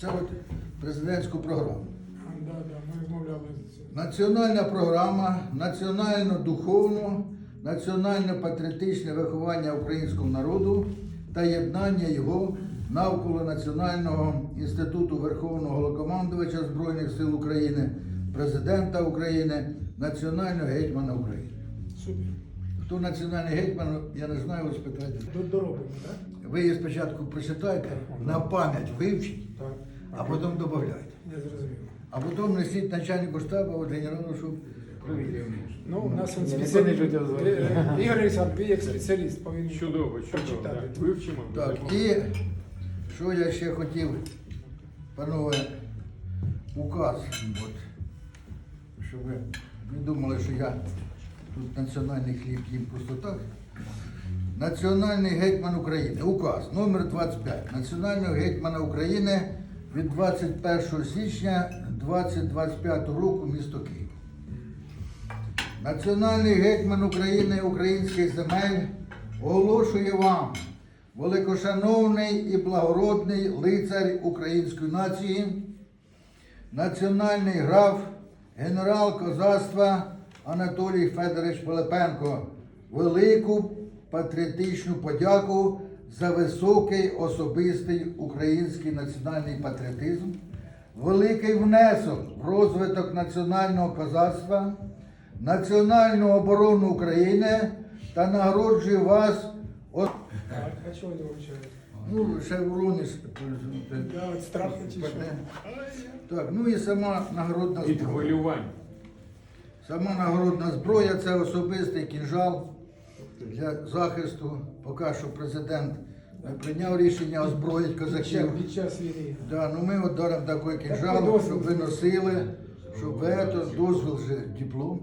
Це от президентську програму. Да, да, ми розмовляли з цим. Національна програма, національно-духовне, національно-патріотичне виховання українського народу та єднання його навколо Національного інституту Верховного Головнокомандувача Збройних сил України, президента України, національного гетьмана України. Супер. Хто національний гетьман, я не знаю, ви спитайте. Доробимо, так? Ви її спочатку прочитайте, на пам'ять вивчіть, Так. А потім додавайте. Я зрозумів. А потім несіть начальнику штабу, от генералу, щоб провірив. Ну, у нас він Ні, спеціаліст. Е, е, Ігор Олександрович, ви як спеціаліст повинні Чудово, чудово. прочитати. да. Вивчимо. Так, і що я ще хотів, панове, указ, от, щоб ви не думали, що я тут національний хліб їм просто так. Національний гетьман України. Указ номер 25 Національного гетьмана України від 21 січня 2025 року місто Київ. Національний гетьман України українських земель оголошує вам, великошановний і благородний лицар української нації, національний граф, генерал козацтва Анатолій Федорович Пилипенко, велику патріотичну подяку за високий особистий український національний патріотизм, великий внесок в розвиток національного козацтва, національну оборону України та нагороджує вас от, а чого ви вивчаєте? ну. Да, чи що? Так, ну і сама нагородна зброя. Сама нагородна зброя це особистий кінжал для захисту. Поки що президент прийняв рішення озброїти козаків. Під час війни. Да, ну ми от даром такий кінжал, щоб ви носили, щоб ви дозвіл же диплом.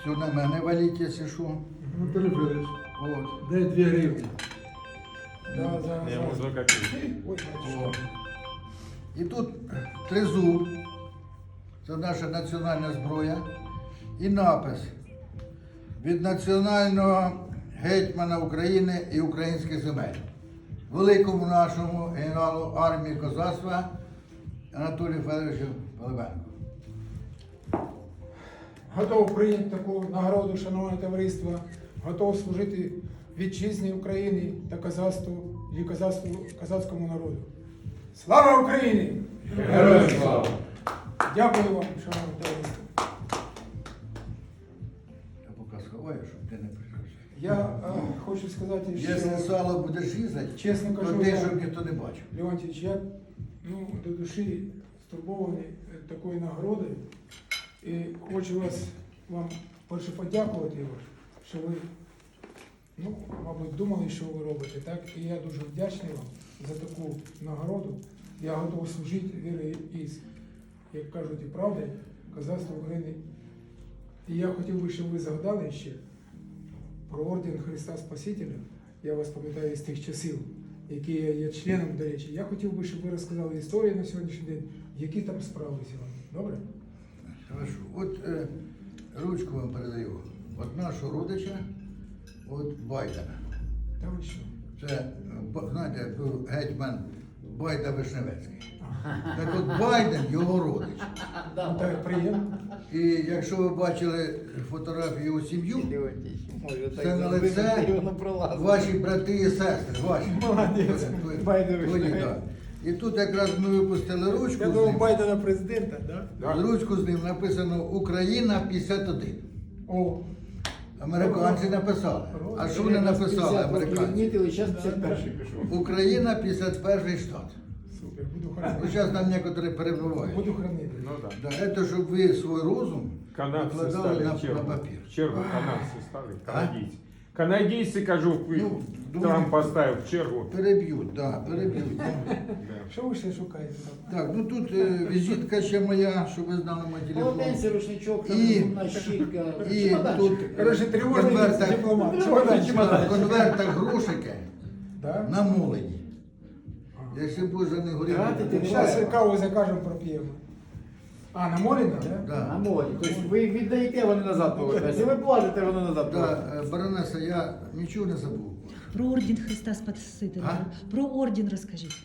Все на мене валіть, якщо що. Ну, Федорович, От. дай дві гривні. Да, да, Я да. Ой. І тут тризуб, це наша національна зброя, і напис від національного гетьмана України і українських земель, великому нашому генералу армії козацтва Анатолію Федоровичу Пилипенку. Готов прийняти таку нагороду, шановне товариство, готов служити вітчизні України та козацтву і козацтву, козацькому народу. Слава Україні! Героям слава! Дякую вам, шановне товариство. Я е, хочу сказати, Якщо що сало будеш різати, чесно то кажу, ти, я- щоб ніхто не бачив. Леонтьевич, я ну, до душі стурбований е, такою нагородою. І хочу вас вам перше подякувати, Ігор, що ви, ну, мабуть, думали, що ви робите, так? І я дуже вдячний вам за таку нагороду. Я готовий служити вірою і, як кажуть, і правди, козацтва України. І я хотів би, щоб ви згадали ще про орден Христа Спасителя. Я вас пам'ятаю з тих часів, які я є членом, до речі. Я хотів би, щоб ви розказали історію на сьогоднішній день, які там справи сьогодні. Добре? Хорошо. От е, ручку вам передаю. От нашого родича, от Байдена. Та ви що? Це, знаєте, був гетьман Байда Вишневецький. Так от Байден його родич. Ну, так, приємно. І якщо ви бачили фотографію його сім'ю, Це на лице ваші брати і сестри. Ваші. Молодець. Да. І тут якраз ми випустили ручку. Я з думав, ним. Байдена президента, да? Да. Ручку з ним написано Україна 51. О, Американці написали. А що вони написали, американці? Зараз 51 пішов. Україна 51 штат. супер, буду Ну, хранити. зараз нам некоторі перебувають. Буду хранити. Ну так. Да, це щоб ви свій розум Канадці викладали стали на, в чергу. на папір. В чергу канадці стали, А? канадійці. Канадійці, кажу, Ну, думаю- Трамп поставив в чергу. Переб'ють, да, переб'ють. Ну, Да. Що ви ще шукаєте там? Так, ну тут е, візитка ще моя, щоб ви знали мій телефон. Полотенце, рушничок, там І- зубна щітка. І Чемоданчик. тут Коротше, тривожний конвертах, дипломат. Чемоданчик. в конвертах грошики Да? намолені. Якщо за них горіти, Тратите то Зараз каву закажемо, проп'ємо. А, на морі, да? Да. На морі. Тобто ви віддаєте, вони назад повертаються. Ви платите, вони назад Да, повертаються. е, баронеса, я нічого не забув. Про орден Христа Спасителя. А? Про орден розкажіть.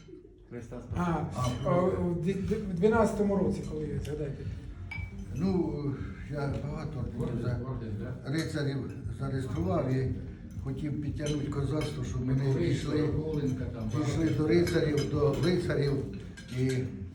Христа А, спасибо. а, у дві- в 12-му році, коли згадайте. Ну, я багато за рицарів зареєстрував і хотів підтягнути козацтво, щоб вони пішли, пішли до рицарів, до лицарів і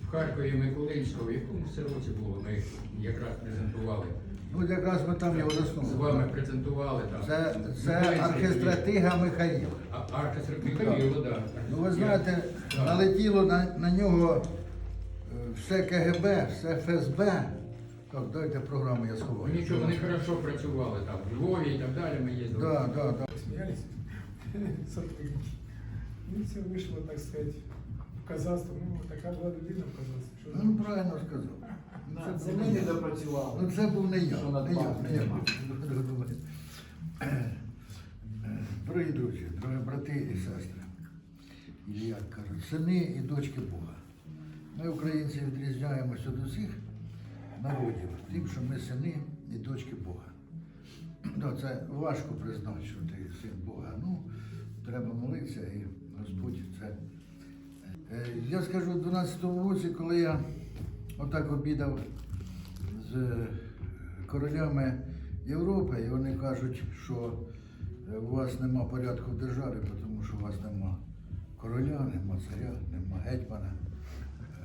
В Харкові Миколинського, в якому це році було, ми якраз презентували. ну якраз ми там його З вами презентували там. Це, це архістратига Михаїла. А Аркестр Михайло, так. Ну ви знаєте, налетіло на, на нього е, все КГБ, все ФСБ. Так, дайте програму, я сховаю. Нічого, вони хорошо працювали там, в Львові і так далі ми їздили. Да, да, да. Сміялись? Сотрудники. Ну, це вийшло, так сказати, в казацтво. Ну, така була людина в казацтві. Що Ну, правильно сказав. Да, Це ми не допрацювали. Ну це був не я. Що Не я, не я. Дорогі друзі, дорогі брати і сестри, і як кажуть, сини і дочки Бога. Ми, українці, відрізняємося від усіх народів, тим, що ми сини і дочки Бога. Да, це важко признати, що ти син Бога. Ну, треба молитися і Господь це. Е, Я скажу, в 12-му році, коли я отак обідав з е, королями Європи, і вони кажуть, що е, у вас нема порядку в державі, тому що у вас нема короля, нема царя, нема гетьмана.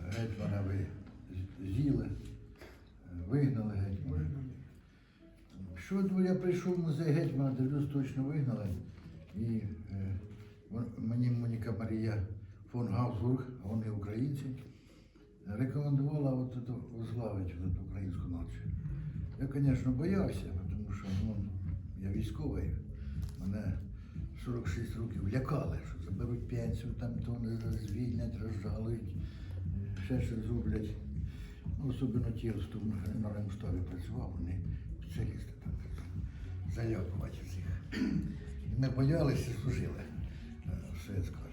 Гетьмана ви з'їли, вигнали гетьмана. Що я прийшов в музей гетьмана, дивлюсь, точно вигнали. І е, мені Моніка Марія фон Габсбург, а вони українці, рекомендувала от возглавити от українську націю. Я, звісно, боявся, тому що ну, я військовий. Мене 46 років лякали, що заберуть пенсію, там то не звільнять, розжалують, ще щось зроблять. Особливо ті, хто на ремштабі працював, вони спеціалісти там залякувати всіх. Ми боялися, служили, е, скажу.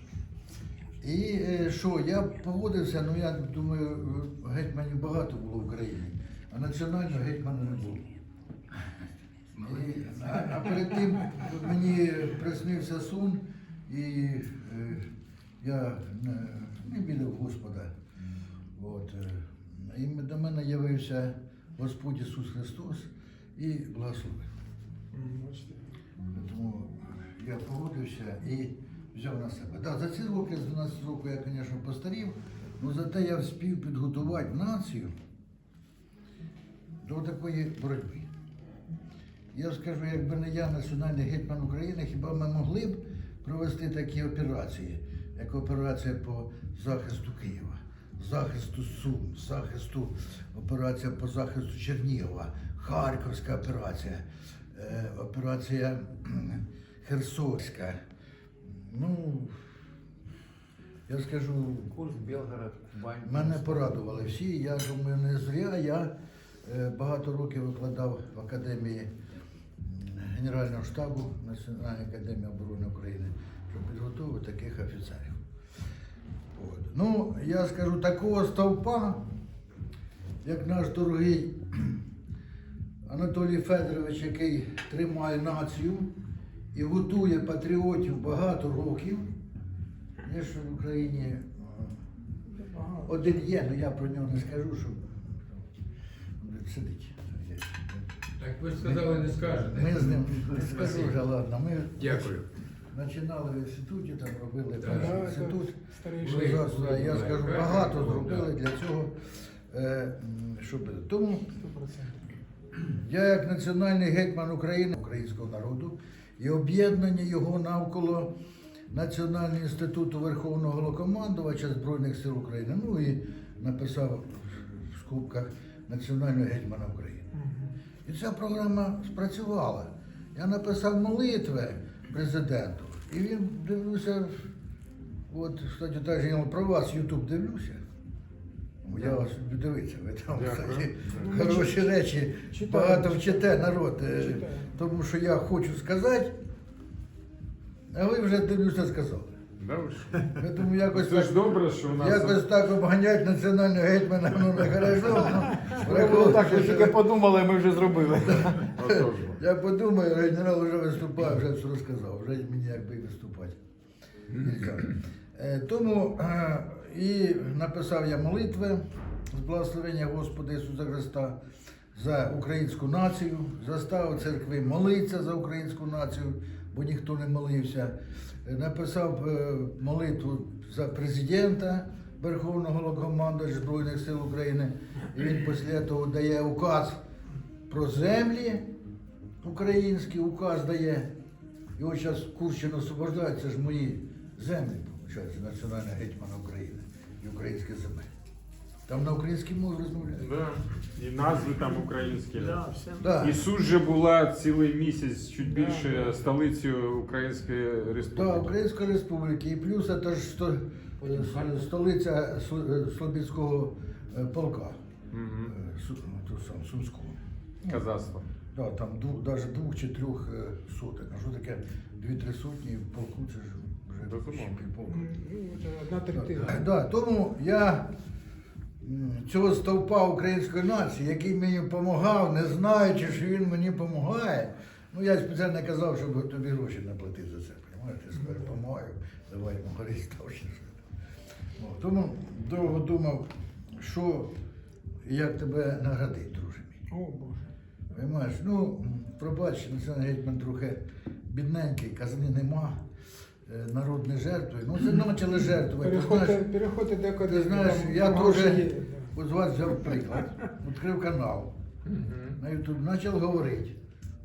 І е, що, я погодився, ну я думаю, е, гетьманів багато було в Україні, а національного гетьмана не було. І, а, а перед тим мені приснився сон, і е, я не, не відав Господа. От, е, і до мене явився Господь Ісус Христос і благословив. Тому я погодився і взяв на себе. Да, за ці роки, з 12 років я, звісно, постарів, але зате я вспів підготувати націю до такої боротьби. Я скажу, якби не я національний гетьман України, хіба ми могли б провести такі операції, як операція по захисту Києва, захисту Сум, захисту операція по захисту Чернігова, Харківська операція, е, операція Херсонська. Ну, я скажу, Курс, Белгород, Кубань. Мене порадували всі. Я думаю, не зря. Я е, багато років викладав в академії Генерального штабу Національної академії оборони України, щоб підготувати таких офіцерів. Ну, я скажу, такого стовпа, як наш дорогий Анатолій Федорович, який тримає націю і готує патріотів багато років, є що в Україні. е, один є, але я про нього не скажу, що сидить. Так ви ж сказали, не скажете. Ми з ним скажу вже, ладно. Ми Дякую. Починали в інституті, там робили перший Да, інститут. Козацтва. Я скажу, багато зробили для цього. е, Щоб... Тому 100%. я як національний гетьман України, українського народу і об'єднання його навколо Національного інституту Верховного Головнокомандувача Збройних сил України. Ну і написав в скобках Національного гетьмана України. І ця програма спрацювала. Я написав молитви президенту. І він дивлюся, от, кстати, теж я про вас Ютуб дивлюся. Ну, Я вас люблю дивитися, ви там кстати, хороші речі, читаю, багато вчите народ. е. Тому що я хочу сказати, а ви вже дивлюся сказали. Я думаю, якось Це ж так, добре, що у нас якось так обганять національного гетьмана, ну не хорошо. Ми так, що тільки подумали, ми вже зробили. Я подумаю, генерал вже виступає, вже все розказав, вже мені якби виступати. Е, Тому е, і написав я молитви з благословення Господа Ісуса Христа за українську націю, заставив церкви молитися за українську націю, бо ніхто не молився. Е, Написав молитву за президента Верховного Головнокомандувача Збройних сил України. І він після того дає указ про землі український, указ дає. І от зараз Курщина освобождає, це ж мої землі, виходить, національна гетьмана України і українські землі. Там на українській мові розмовляють. Да. І назви там українські. Да. І Суд же була цілий місяць, чуть більше столицею Української Да, Республіки. Українська Республіка. І плюс це ж сто- е, столиця е, Слобідського е, полка. Су- сам, Сумського. Казацтво. Да, там двох, навіть двох чи трьох е, соток. А що таке дві-три сотні в полку, це ж вже півполку. Ну, одна третина. Да, тому я цього стовпа української нації, який мені допомагав, не знаючи, що він мені допомагає. Ну я спеціально казав, щоб тобі гроші наплатити за це. Понимаєш, я допомагаю, давай могорись точно. О, Тому довго думав, що як тебе наградити, друже мій. Понимаєш, ну, пробач, національний гетьман трохи бідненький, казани нема, е, народ не жертвує. Ну, це почали жертвувати. Ти Переходьте, знаєш, переходьте декуди. ти знаєш, там- я гроші теж є, от з вас взяв приклад, відкрив канал на YouTube, почав говорити.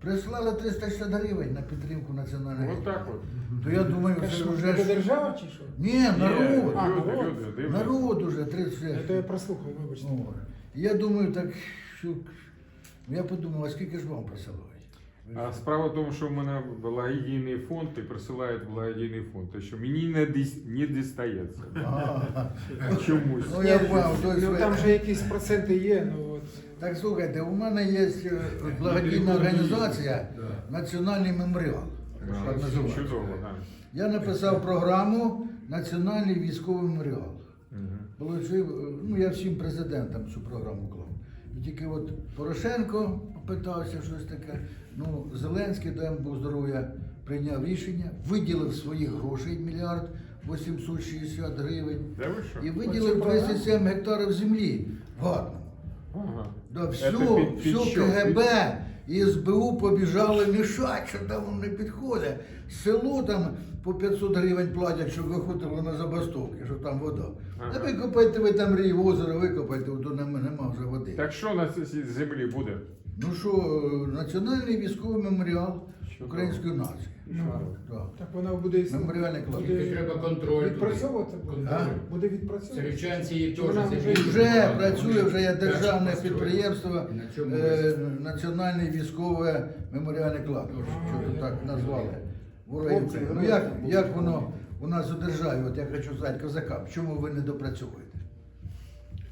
Прислали 360 гривень на підтримку національної. Ось так от. То я думаю, Це це що, вже це ж... держава чи що? Ні, Є, народ. А, Люди, народ. люди, дивляться. Народ уже 30. Це я прослухав, вибачте. Ну, я думаю, так, що... Я подумав, а скільки ж вам присилають? А справа в тому, що в мене благодійний фонд і присилають благодійний фонд, те, що мені не, діс- не дістається. Чомусь. Ну, я то Ну там же якісь проценти є, ну от. Так слухайте, у мене є е, благодійна організація Національний меморіал. Так називається. Чудово, так. Я написав програму Національний військовий меморіал. Получив, е, ну я всім президентам цю програму клав. Тільки от Порошенко питався щось таке. Ну, Зеленський, дай Бог здоров'я, прийняв рішення, виділив своїх грошей мільярд 860 гривень Де ви що? і виділив 27 гектарів землі в Гарному. Ага. Да, все, під- під все що? КГБ і СБУ побіжали мішати, що там не підходить. Село там по 500 гривень платять, щоб виходило на забастовки, що там вода. Ага. ви викопайте ви там рій, озеро викопайте, то нема, вже води. Так що на цій землі буде? Ну що, Національний військовий меморіал. Української нації. Ну, Да. так вона буде існувати. Меморіальний клад. Буде треба контроль. Відпрацьовувати буде? Буде відпрацьовувати? Серечанці її теж вона землі. вже- Вже працює, вже є державне підприємство. На цьому е, Національний військовий меморіальний кладовище, що я так назвали. Хлопці. Ну як, як воно у нас у державі, от я хочу сказати козакам, чому ви не допрацьовуєте?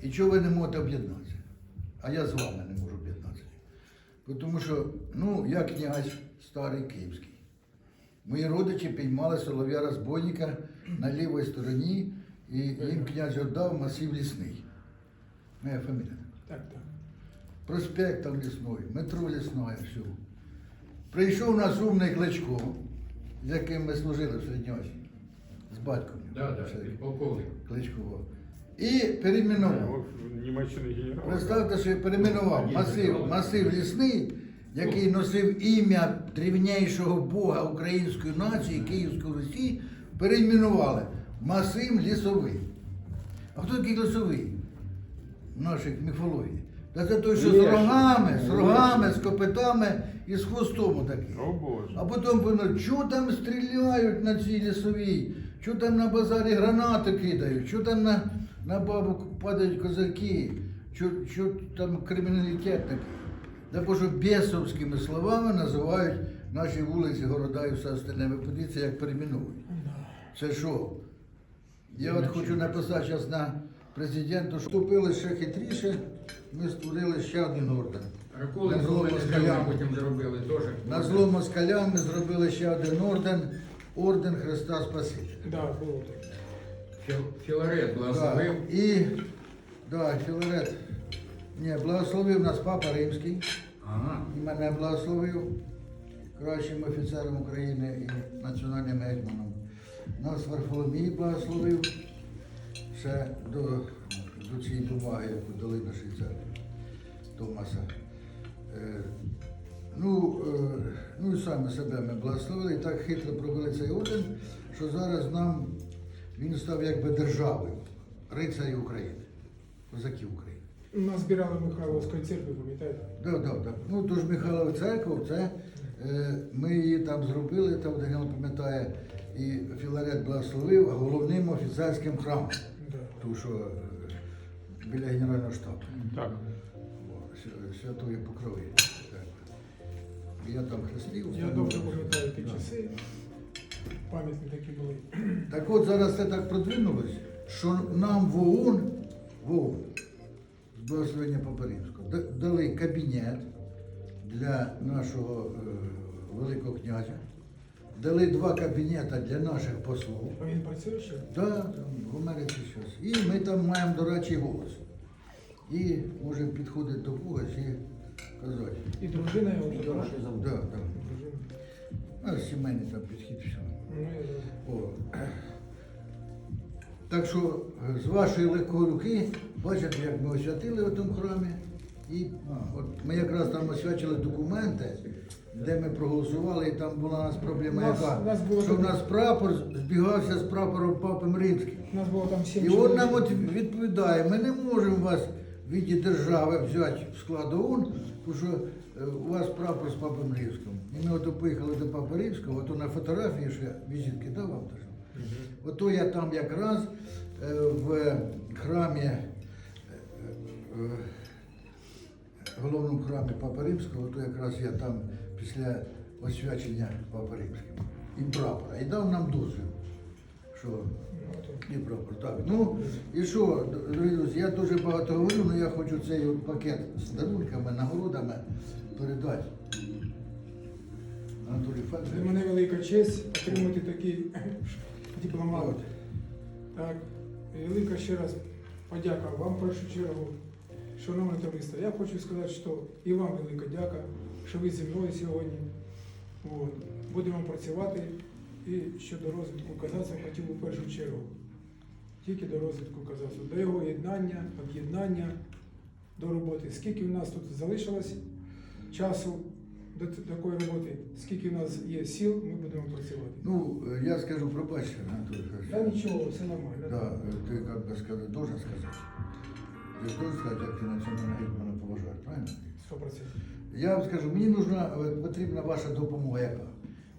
І чого ви не можете об'єднатися? А я з вами не можу об'єднатися. Бо Тому що, ну, я князь старий київський. Мої родичі піймали солов'я розбойника на лівій стороні, і їм князь віддав масив лісний. Моя фамілія. Так, так. Проспект там лісної, метро лісної, все. Прийшов нас умний Кличко, з яким ми служили в Середньосі, з батьком. Да, да. Кличко. І перейменував. В Німеччині генерал. Представте, що я перейменував масив, масив лісний, який носив ім'я древнішого Бога української нації, Київської Русі, перейменували масив лісовий. А хто такий лісовий? В нашій міфології. Та це той, що з рогами, з рогами, з копитами і з хвостом такий. О Боже. А потім воно, що там стріляють на цій лісовій, що там на базарі гранати кидають, що там на, на бабу падають козаки, що там криміналітет такий. Так що бісовськими словами називають наші вулиці, города і все остальне. Ви подивіться, як перейменують. Це що? Я от хочу написати зараз на президенту, що вступили ще хитріше, ми створили ще один орден. Ракули На зло москалям. потім зробили теж. На зло москалям ми зробили ще один орден, орден Христа Спасителя. Да, було. Філ- Філарет Да. І да, Філарет. Ні, благословив нас Папа Римський. Ага. І мене благословив кращим офіцером України і національним гетьманом. Нас Варфоломій благословив ще до, до цієї бумаги, яку дали на Швейцарію Томаса. Е, ну, е, ну і саме себе ми благословили, і так хитро провели цей орден, що зараз нам він став якби державою, рицарів України, козаків України. Нас збирали Михайловської церкви, пам'ятаєте? Да, да, да. Ну, тож Михайлова церква, це е, ми її там зробили, там Данило пам'ятає, і Філарет благословив головним офіцерським храмом, Да. тому що е, біля Генерального штабу. Так. О, Свя- Святої Покрови. І Я там хрестив. Я добре пам'ятаю ті Да. часи. Пам'ятні такі були. Так от зараз це так продвинулось, що нам в ОУН, в ОУН з благословення Папи дали кабінет для нашого е, Великого князя, дали два кабінета для наших послів. А він працює ще? Да, там, в Америці щось. І ми там маємо дорадчий голос. І можемо підходити до когось і казати. І дружина його дорожче зовут. Да, да. Сімейний там підхід все. Ну. О. Так що з вашої легкої руки, бачите, як ми освятили в тому храмі. І от ми якраз там освячили документи, де ми проголосували, і там була у нас проблема, Нас- яка, нас було що в нас прапор збігався з прапором Папи Римським. Нас було там сім І чоловік. він нам от відповідає, ми не можемо вас в віді держави взяти в склад ООН, тому що е, у вас прапор з Папом Римським. І ми ото поїхали до Папи Римського, ото на фотографії, що я візитки дав вам теж. Ото я там якраз е, в храмі, головному храмі Папи Римського, то якраз я там після освячення Папи Римського і прапора. І дав нам дозвіл, що і прапор, так. Ну і що, дорогі друзі, я дуже багато говорю, але я хочу цей от пакет з дарунками, нагородами передати. Анатолій Для мене велика честь отримати такий дипломат. Так, велика ще раз подяка вам в першу чергу, шановне товариство. Я хочу сказати, що і вам велика дяка, що ви зі мною сьогодні. От. Будемо працювати і щодо розвитку казацтва хотів у першу чергу. Тільки до розвитку казацтва, до його єднання, об'єднання, до роботи. Скільки в нас тут залишилось часу до такої роботи, скільки в нас є сил, ми будемо працювати. Ну, е, я скажу, пробачте, Анатолій Та нічого, все нормально. Да, е, ти як би сказати, должен сказати. Ти ж должен сказати, як ти національного гетьмана поважаєш, правильно? Сто процентів. Я вам скажу, мені нужна, потрібна ваша допомога яка.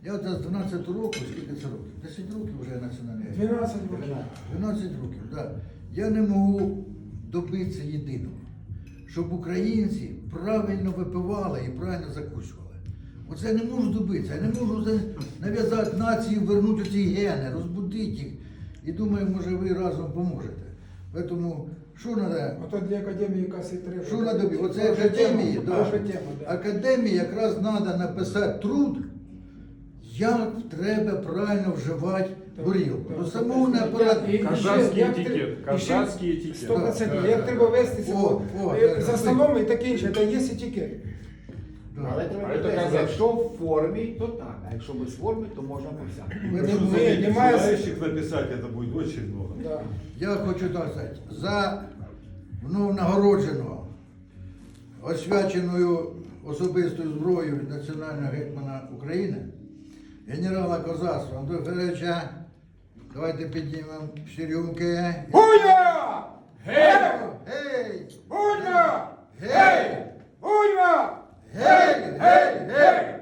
Я от з 12 років, скільки це років? 10 років вже національний гетьман. 12 років. 12 років, так. Да. Я не можу добитися єдиного, щоб українці правильно випивали і правильно закусували. Оце я не можу добитися. Я не можу нав'язати нації, вернути ці гени, розбудити їх. І думаю, може ви разом поможете. Тому що треба? Ото для академії якась і треба. Що на добі? Оце академія, академії, тема, да. тема, да. академії якраз треба написати труд, як треба правильно вживати горілку. До самого не апарат. Казацький як етикет, казацький етикет. Сто процентів. Так, Як треба так. вести себе О, о, е, за столом і таке інше, це є етикет. Але А треба якщо в формі, то так. А якщо без форми, то можна Желающих написать это будет очень много. Я хочу так сказати, за мною нагородженого, освяченою особистою зброєю від національного гетьмана України, генерала козацтва Антона Федоровича, давайте піднімемо всі рюмки. Буйна! Гей! Гей! Буйна! Гей! Буйна! Гей! Гей! Гей! О,